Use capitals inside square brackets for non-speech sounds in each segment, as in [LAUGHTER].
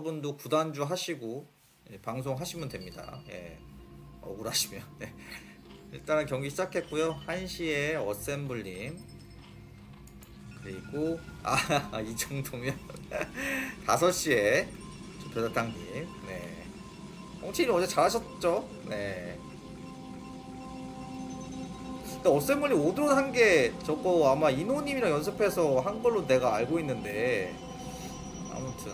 저분도 구단주 하시고 예, 방송 하시면 됩니다. 예. 억울하시면. [LAUGHS] 네. 일단은 경기 시작했고요. 1시에 어셈블님 그리고 아 [LAUGHS] 이 정도면 [LAUGHS] 5시에 조표사탕님 네. 홍치님 어제 잘하셨죠? 네. 근데 어셈블리 오드론 한 게 저거 아마 이노님이랑 연습해서 한 걸로 내가 알고 있는데 아무튼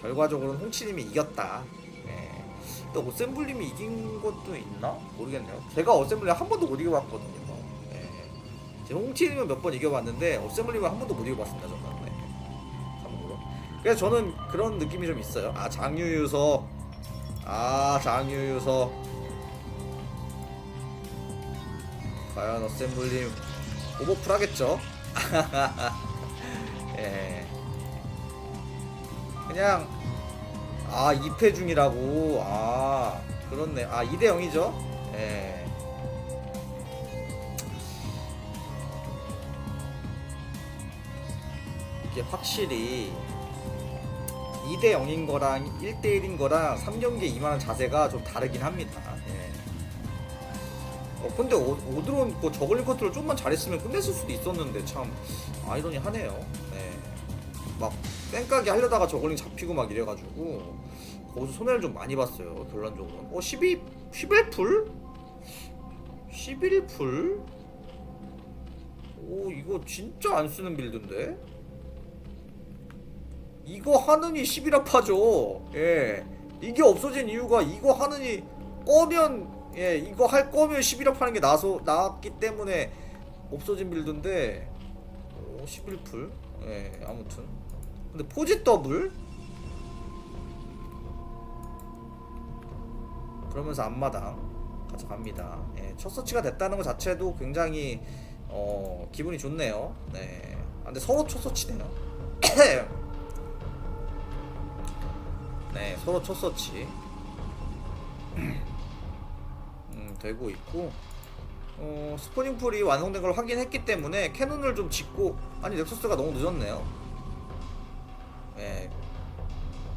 결과적으로는 홍치님이 이겼다. 네. 또 어셈블님이 이긴 것도 있나? 모르겠네요. 제가 어셈블리 한 번도 못 이겨봤거든요. 네. 제가 홍치님은 몇 번 이겨봤는데 어셈블리는 한 번도 못 이겨봤습니다. 저는. 네. 참고로. 그래서 저는 그런 느낌이 좀 있어요. 아 장유유서, 아 장유유서. 과연 어셈블님 오버풀 하겠죠? [LAUGHS] 그냥 아 2패 중이라고 아 그렇네 아 2대 0이죠 예. 이게 확실히 2대 0인 거랑 1대 1인 거랑 3경기에 임하는 자세가 좀 다르긴 합니다 예. 어, 근데 오, 오드론 그 저글링 컨트롤 좀만 잘했으면 끝냈을 수도 있었는데 참 아이러니하네요. 네. 막 땡까기 하려다가 저글링 잡히고 막 이래가지고 거기서 손해를 좀 많이 봤어요. 결론적으로. 어 12, 11풀? 11풀? 오 이거 진짜 안 쓰는 빌드인데? 이거 하느니 11아파죠. 예. 이게 없어진 이유가 이거 하느니 꺼면 예, 이거 할 거면 11억 하는 게 나서 나왔기 때문에 없어진 빌드인데 오, 11풀. 예, 아무튼. 근데 포지 더블 그러면서 앞마당 가져갑니다. 예, 첫 서치가 됐다는 것 자체도 굉장히 어, 기분이 좋네요. 네. 아, 근데 서로 첫 서치네요. [COUGHS] 네, 서로 첫 서치. [COUGHS] 음, 되고 있고 어, 스포닝 풀이 완성된 걸 확인했기 때문에 캐논을 좀 짓고 아니 넥서스가 너무 늦었네요.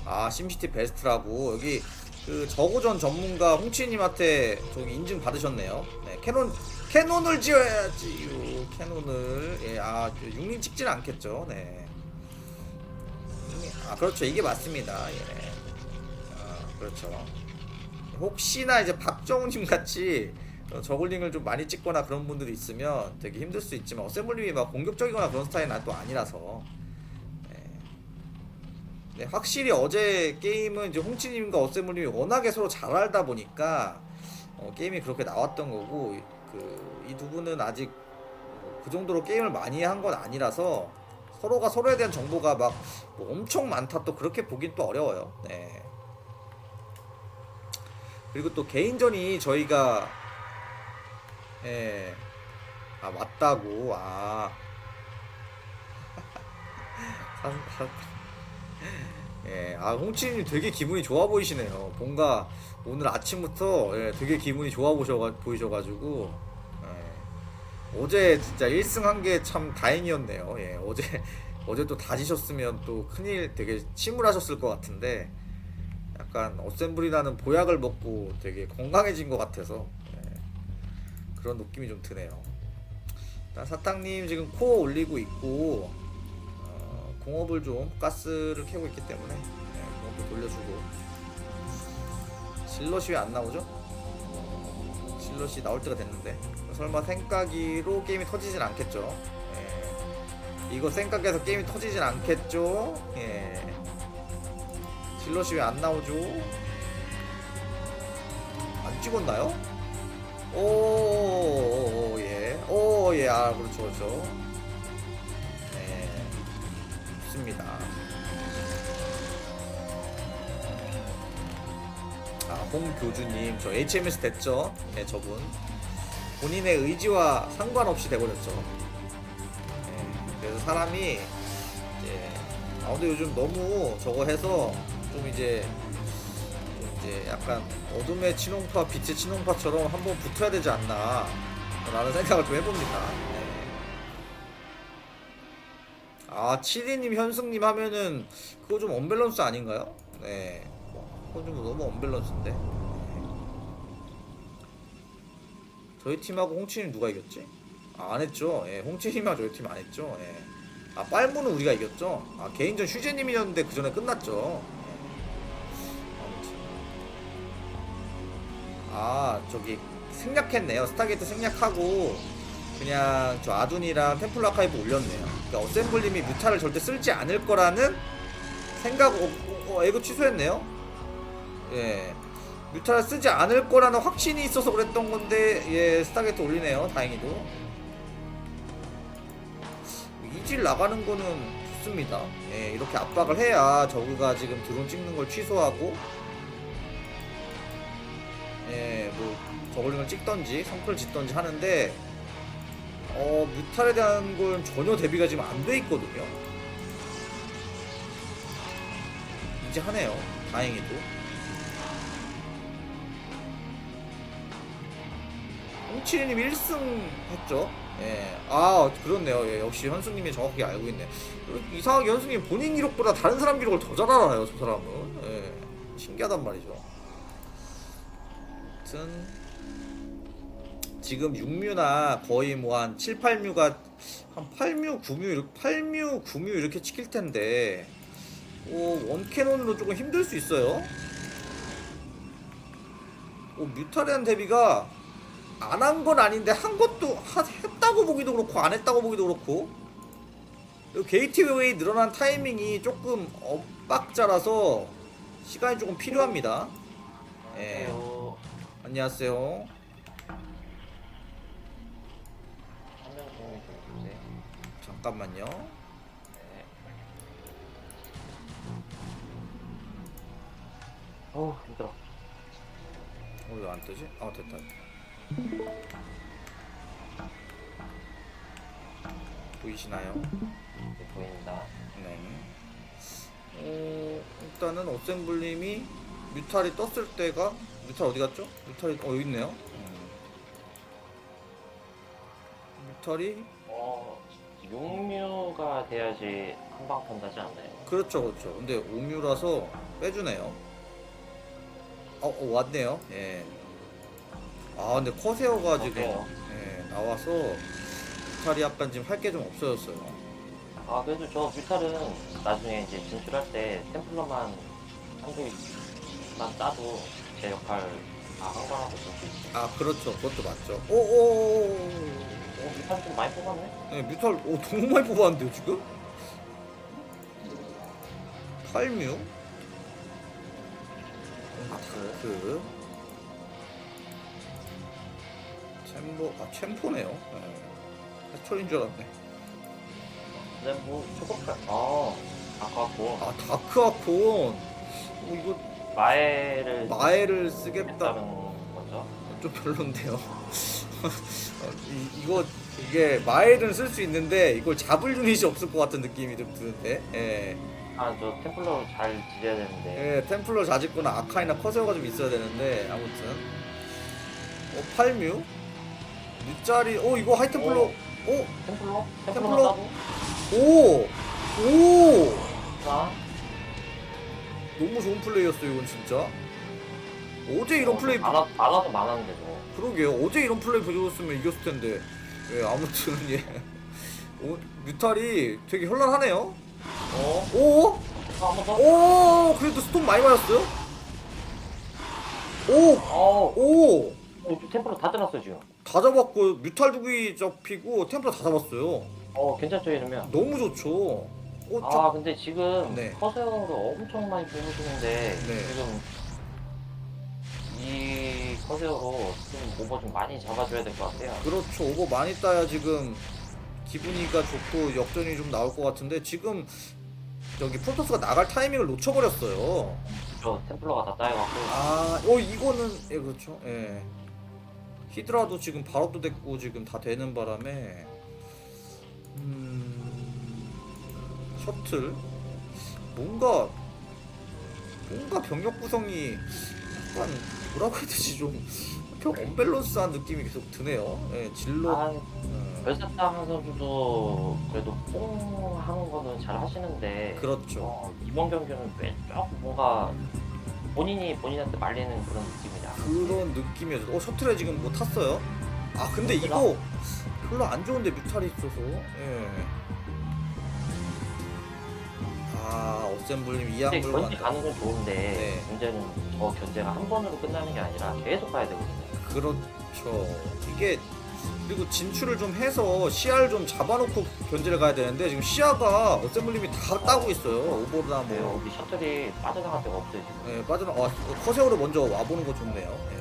아 심시티 베스트라고 여기 그 저고전 전문가 홍치님한테 저기 인증 받으셨네요. 네, 캐논 캐논을 지어야지요. 캐논을 예아 육링 찍진 않겠죠. 네. 아 그렇죠 이게 맞습니다. 예. 아 그렇죠. 혹시나 이제 박정우님 같이 어, 저글링을 좀 많이 찍거나 그런 분들이 있으면 되게 힘들 수 있지만 어셈블님이 막 공격적이거나 그런 스타일은 또 아니라서 네. 네, 확실히 어제 게임은 이제 홍치님과 어셈블님이 워낙에 서로 잘 알다 보니까 어, 게임이 그렇게 나왔던 거고 그 이 두 분은 아직 어, 그 정도로 게임을 많이 한 건 아니라서 서로가 서로에 대한 정보가 막 뭐 엄청 많다 또 그렇게 보긴 또 어려워요. 네. 그리고 또 개인전이 저희가 예. 아 맞다고 아 [LAUGHS] 예, 아 홍치님 되게 기분이 좋아 보이시네요. 뭔가 오늘 아침부터 예, 되게 기분이 좋아 보셔가 보이셔가지고 예, 어제 진짜 1승 한 게 참 다행이었네요. 예, 어제 [LAUGHS] 어제 또 다지셨으면 또 큰일 되게 침울하셨을 것 같은데 약간 어셈블이라는 보약을 먹고 되게 건강해진 것 같아서 예, 그런 느낌이 좀 드네요. 일단 사탕님 지금 코어 올리고 있고 어, 공업을 좀 가스를 캐고 있기 때문에 예, 공업도 돌려주고 실럿이 왜 안 나오죠? 실럿이 나올 때가 됐는데 설마 생각이로 게임이 터지진 않겠죠? 예, 이거 생각해서 게임이 터지진 않겠죠? 예. 질럿이 왜 안 나오죠? 안 찍었나요? 오, 오, 오, 예. 오, 예. 아, 그렇죠, 그렇죠. 네. 좋습니다. 아, 홍교주님. 저 HMS 됐죠? 네, 저분. 본인의 의지와 상관없이 돼버렸죠. 네, 그래서 사람이, 이제, 아, 근데 요즘 너무 저거 해서 좀 이제 좀 이제 약간 어둠의 친홍파, 빛의 친홍파처럼 한번 붙어야 되지 않나 라는 생각을 좀 해봅니다. 아, 치리님, 현승님 하면은 그거 좀 언밸런스 아닌가요? 네. 그거 좀 너무 언밸런스인데. 저희 팀하고 홍치님 누가 이겼지? 아, 안 했죠. 예, 홍치님하고 저희 팀 안 했죠. 예. 아, 빨무는 우리가 이겼죠. 아, 개인전 휴재님이었는데 그 전에 끝났죠. 예. 아, 저기 생략했네요. 스타게이트 생략하고 그냥 저 아둔이랑 템플 아카이브 올렸네요. 그러니까 어셈블님이 뮤타를 절대 쓸지 않을 거라는 생각, 어, 어, 어, 이거 취소했네요. 예. 뮤타를 쓰지 않을 거라는 확신이 있어서 그랬던 건데, 예, 스타게이트 올리네요. 다행히도. 이질 나가는 거는 좋습니다. 예, 이렇게 압박을 해야 저그가 지금 드론 찍는 걸 취소하고, 예, 뭐, 저글링을 찍던지, 성클을 짓던지 하는데, 어, 뮤탈에 대한 건 전혀 대비가 지금 안 돼 있거든요. 이제 하네요. 다행히도. 홍치리님 1승 했죠. 예. 아, 그렇네요. 예, 역시 현수님이 정확하게 알고 있네. 이상하게 현수님 본인 기록보다 다른 사람 기록을 더 잘 알아요, 저 사람은. 예. 신기하단 말이죠. 아무튼 지금 6뮤나 거의 뭐 한 7, 8뮤가 한 8뮤, 9뮤, 이렇게 8뮤, 9뮤 이렇게 찍힐 텐데 오, 원캐논으로 조금 힘들 수 있어요. 오, 뮤탈이한 대비가 안 한 건 아닌데 한 것도 하, 했다고 보기도 그렇고 안 했다고 보기도 그렇고 게이트웨이 늘어난 타이밍이 조금 엇박자라서 시간이 조금 필요합니다. 예. 어, 안녕하세요. 한명 정도 좀 주세요. 잠깐만요. 네. 어우 힘들어. 어, 왜 안 뜨지? 아, 됐다. 보이시나요? 네, 보입니다. 네. 어, 일단은 어셈블님이 뮤탈이 떴을 때가 뮤탈 어디 갔죠? 뮤탈이 어 여기 있네요. 음. 뮤탈이 어, 6뮤가 돼야지 한방 턴다지 않나요? 그렇죠, 그렇죠. 근데 오뮤라서 빼주네요. 어, 어 왔네요. 예. 아 근데 커세어가 지금 커세어. 예, 나와서 뮤탈이 약간 지금 할 게 좀 없어졌어요. 아 그래도 저 뮤탈은 나중에 이제 진출할 때 템플러만 한쪽만 따도 제 역할 다 한방하고 있어요. 아 그렇죠, 그것도 맞죠. 오 오 오 오. 어, 뮤탈 좀 많이 뽑았네? 네, 뮤탈 오 너무 많이 뽑았는데요 지금? 8뮤 다크. 그 챔버 아 챔포네요. 네. 해철인 줄 알았네. 근데 뭐 초코팔 아 아까고 아 다크 아콘. 어, 이거 마에를 마에를 쓰겠다. 했다는 거죠? 좀 별론데요. [LAUGHS] 어, 이, 이거 이게 마엘은 쓸 수 있는데 이걸 잡을 유닛이 없을 것 같은 느낌이 좀 드는데. 예. 아저 템플러 잘 지려야 되는데 예, 템플러 자직구나 아카이나 커세어가 좀 있어야 되는데 아무튼 어 8뮤 뮤짜리 어 이거 하이템플러 어. 오 템플러? 템플러? 템플러 따도? 오! 오! 자 너무 좋은 플레이였어요 이건 진짜 어제 이런 플레이 많아, 많아도 많았는데 저 그러게요 어제 이런 플레이 보여줬으면 이겼을 텐데 예 아무튼 [LAUGHS] 예 오, 뮤탈이 되게 현란하네요 어? 오! 한번 더? 오! 그래도 스톤 많이 맞았어요 오! 어, 오! 어, 템플러 다 들었어요 지금 다 잡았고 뮤탈 두기 잡히고 템플러 다 잡았어요. 어 괜찮죠 이러면 너무 좋죠. 어, 아 저... 근데 지금 네. 커세어를 엄청 많이 뽑으시는데 네. 지금 이 커세어로 좀 오버 좀 많이 잡아줘야 될 것 같아요 그렇죠. 오버 많이 따야 지금 기분이가 좋고 역전이 좀 나올 것 같은데 지금 여기 프로토스가 나갈 타이밍을 놓쳐버렸어요. 저 템플러가 다 따여갖고 아, 어 이거는 예 그렇죠. 예. 히드라도 지금 발업도 됐고 지금 다 되는 바람에 음 셔틀 뭔가 뭔가 병력 구성이 약간 뭐라고 해야 되지 좀 엄청 언밸런스한 느낌이 계속 드네요. 예, 진로. 아, 음, 별사탕 선수도 그래도 뽕 하는 거는 잘 하시는데 그렇죠. 어, 이번 경기는 왜 조금 뭔가 본인이 본인한테 말리는 그런 느낌이냐. 그런 느낌이어서 어 셔틀에 지금 뭐 탔어요? 아 근데 이거 별로 안 좋은데 뮤탈이 있어서 예. 아 어셈블님 근데 이양물고 견제 가는 건 좋은데 네. 문제는 저 견제가 한 번으로 끝나는 게 아니라 계속 가야 되거든요. 그렇죠 이게 그리고 진출을 좀 해서 시야를 좀 잡아놓고 견제를 가야 되는데 지금 시야가 어셈블님이 다 따고 있어요 오버나 네, 뭐 우리 셔틀이 빠져나갈 데가 없어요 지금. 예, 빠져나 아, 커세어로 먼저 와보는 거 좋네요. 예.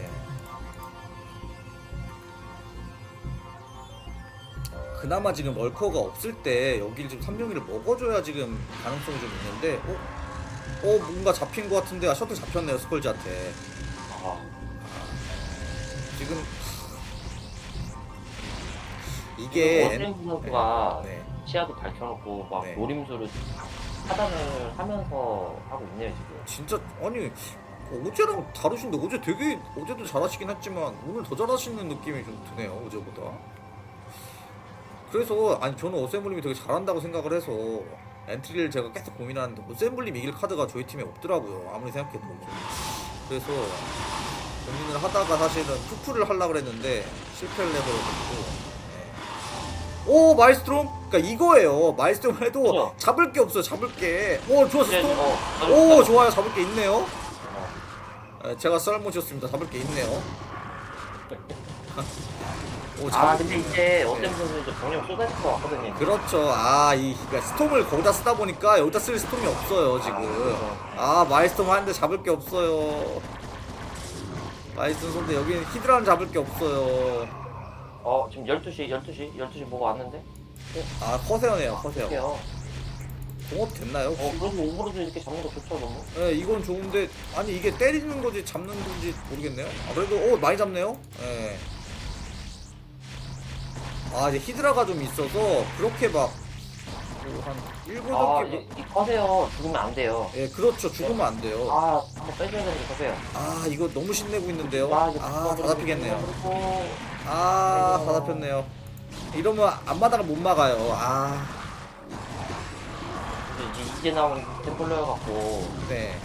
그나마 지금 얼커가 없을 때 여기를 지금 3명이를 먹어줘야 지금 가능성이 좀 있는데 어? 어 뭔가 잡힌 것 같은데 아 셔틀 잡혔네요 스컬지한테 아, 지금 이게 어센 선수가 네. 시야도 밝혀놓고 막 네. 노림수를 차단을 하면서 하고 있네요 지금. 진짜 아니 어제랑 다르신데 어제 되게 어제도 잘하시긴 했지만 오늘 더 잘하시는 느낌이 좀 드네요 어제보다 그래서 아니 저는 어셈블림이 되게 잘한다고 생각을 해서 엔트리를 제가 계속 고민하는데 어셈블림 이길 카드가 저희 팀에 없더라고요. 아무리 생각해도. 그래서 고민을 하다가 사실은 푸프를 하려고 했는데 실패를 해버려가지고. 네. 오 마이스트롬? 그러니까 이거예요. 마이스트롬 해도 그죠? 잡을 게 없어요 잡을 게오 좋았어 스톰. 어, 오 좋아요 잡을 게 있네요. 어. 에, 제가 썰모셨습니다. 잡을 게 있네요 [LAUGHS] 오아 잡을 근데 게 이제 네. 선수 이제 병력 쏟아질 것 같거든요. 그렇죠 아 이 그러니까 스톰을 거기다 쓰다 보니까 여기다 쓸 스톰이 없어요 지금 아 마이스톰 하는데 잡을 게 없어요 마이스톰 손데 여기는 히드라는 잡을 게 없어요 어 지금 12시 12시 12시 뭐가 왔는데? 아 커세어네요 커세어 어떡해요? 공업 됐나요? 어 그래도 오버로드 이렇게 잡는 거 좋죠 너무. 네, 이건 좋은데 아니 이게 때리는 거지 잡는 건지 모르겠네요. 아, 그래도 오 많이 잡네요. 예. 아 이제 히드라가 좀 있어서 그렇게 막한 일곱 아 개. 이, 이 커세요 죽으면 안 돼요. 예, 그렇죠. 죽으면 안 돼요. 아 한번 빼줘야 되는데 커세요. 아 이거 너무 신내고 있는데요. 아, 이거 아다 잡히겠네요. 그리고 아다 아이고. 잡혔네요. 이러면 앞마당을 못 막아요. 아 이제 이제 나온 템플러여 갖고 네.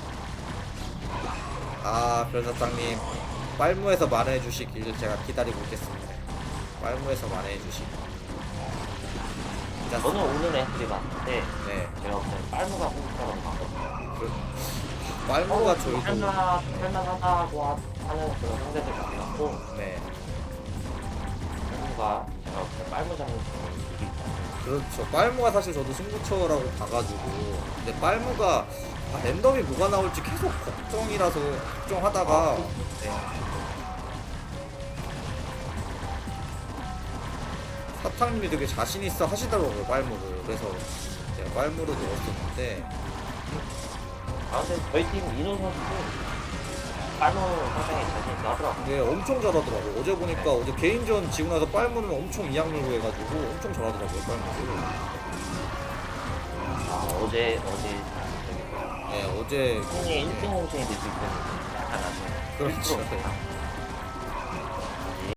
아 별사장님 빨무에서 만회해 주시길 제가 기다리고 있겠습니다. 빨무에서 만회해 주시길. 자, 저는 오늘 엔트리 봤을 때 네. 제가 볼때 빨무가 승부처럼 봤거든요. 그, 빨무가 어, 저희도 할만 할만하다고 하- 하는 그런 상대들 같고 네 빨무가 제가 빨무 잡는 거 이기 그렇죠. 빨무가 사실 저도 승부처라고 봐가지고 근데 빨무가 아, 랜덤이 뭐가 나올지 계속 걱정이라서 걱정하다가 아, 네. 사탕님이 되게 자신 있어 하시더라고요 빨무를 그래서 제가 빨무를 넣었었는데. 아 근데 저희 팀 인호 선수도 빨무 상당히 자신 있어 하더라고. 네 엄청 잘하더라고요. 어제 보니까 어제 개인전 지고 나서 빨무는 엄청 이악 물고 해가지고 엄청 잘하더라고요 빨무를 아 어제 어제. 저기 네 어제. 승리 1등 홍신이 될 수 있는 약간 아쉬워. 그렇죠.